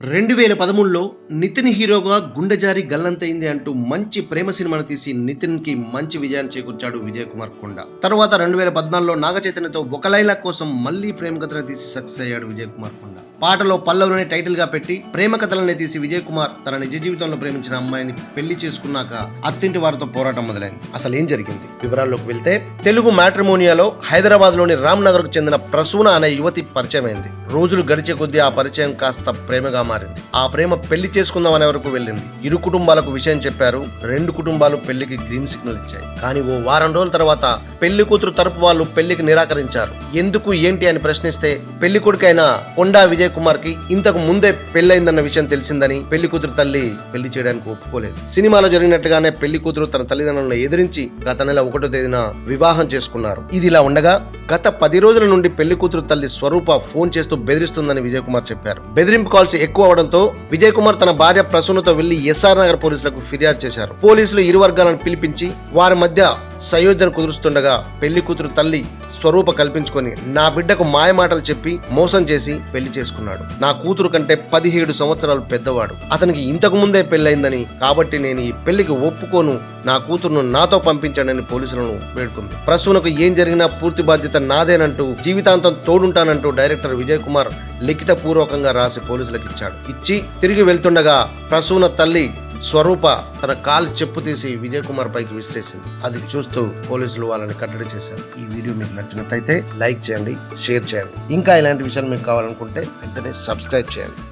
రెండు వేల పదమూడులో నితిన్ హీరోగా గుండె జారి గల్లంతైంది అంటూ మంచి ప్రేమ సినిమాను తీసి నితిన్కి మంచి విజయాన్ని చేకూర్చాడు విజయ్ కుమార్ కొండ. తర్వాత రెండు వేల పద్నాలుగులో నాగ చైతన్యతో ఒక లైలా కోసం మళ్ళీ ప్రేమ కథను తీసి సక్సెస్ అయ్యాడు విజయ్ కుమార్ కొండ. పాటలో పల్లవులనే టైటిల్గా పెట్టి ప్రేమ కథలనే తీసి విజయ్ కుమార్ తన నిజ జీవితంలో ప్రేమించిన అమ్మాయిని పెళ్ళి చేసుకున్నాక అత్తింటి వారితో పోరాటం మొదలైంది. అసలు ఏం జరిగింది? వివరాల్లోకి వెళ్తే తెలుగు మ్యాట్రిమోనియాలో హైదరాబాద్లోని రామ్ నగర్కు చెందిన ప్రసూన అనే యువతి పరిచయం అయింది రోజులు గడిచే కొద్దీ ఆ పరిచయం కాస్త ప్రేమగా మారింది. ఆ ప్రేమ పెళ్ళి చేసుకుందాం అనే వరకు వెళ్ళింది. ఇరు కుటుంబాలకు విషయం చెప్పారు. రెండు కుటుంబాలు పెళ్ళికి గ్రీన్ సిగ్నల్ ఇచ్చాయి. కానీ ఓ వారం రోజుల తర్వాత పెళ్ళి కూతురు తరపు వాళ్ళు పెళ్ళికి నిరాకరించారు. ఎందుకు ఏంటి అని ప్రశ్నిస్తే పెళ్ళి కొడుకైన కొండా విజయ్ కుమార్కి ఇంతకు ముందే పెళ్ళైందన్న విషయం తెలిసిందని పెళ్ళి కూతురు తల్లి పెళ్ళి చేయడానికి ఒప్పుకోలేదు. సినిమాలో జరిగినట్టుగానే పెళ్ళి కూతురు తన తల్లిదండ్రులను ఎదిరించి గత నెల ఒకటో తేదీన వివాహం చేసుకున్నారు. ఇది ఇలా ఉండగా గత పది రోజుల నుండి పెళ్ళి కూతురు తల్లి స్వరూప ఫోన్ చేస్తూ బెదిరిస్తుందని విజయ్ కుమార్ చెప్పారు. బెదిరింపు కాల్స్ ఎక్కువ అవడంతో విజయ్ కుమార్ తన భార్య ప్రసూనతో వెళ్ళి ఎస్ఆర్ నగర్ పోలీసులకు ఫిర్యాదు చేశారు. పోలీసులు ఇరు వర్గాలను పిలిపించి వారి మధ్య సయోజన కుదురుస్తుండగా పెళ్ళి కూతురు తల్లి స్వరూప కల్పించుకొని నా బిడ్డకు మాయమాటలు చెప్పి మోసం చేసి పెళ్ళి చేసుకున్నాడు. నా కూతురు కంటే పదిహేడు సంవత్సరాలు పెద్దవాడు. అతనికి ఇంతకు ముందే పెళ్ళైందని కాబట్టి నేను ఈ పెళ్ళికి ఒప్పుకోను. నా కూతురును నాతో పంపించాడని పోలీసులను వేడుకుంది. ప్రసూనకు ఏం జరిగినా పూర్తి బాధ్యత నాదేనంటూ జీవితాంతం తోడుంటానంటూ డైరెక్టర్ విజయ్ కుమార్ లిఖిత పూర్వకంగా రాసి పోలీసులకు ఇచ్చాడు. ఇచ్చి తిరిగి వెళ్తుండగా ప్రసూన తల్లి స్వరూప తన కాలు చెప్పు తీసి విజయ్ కుమార్ పైకి విసిరేసింది. అది చూస్తూ పోలీసులు వాళ్ళని కట్టడి చేశారు. ఈ వీడియో మీకు నచ్చినట్లయితే లైక్ చేయండి షేర్ చేయండి. ఇంకా ఇలాంటి విషయాలు మీకు కావాలనుకుంటే వెంటనే సబ్స్క్రైబ్ చేయండి.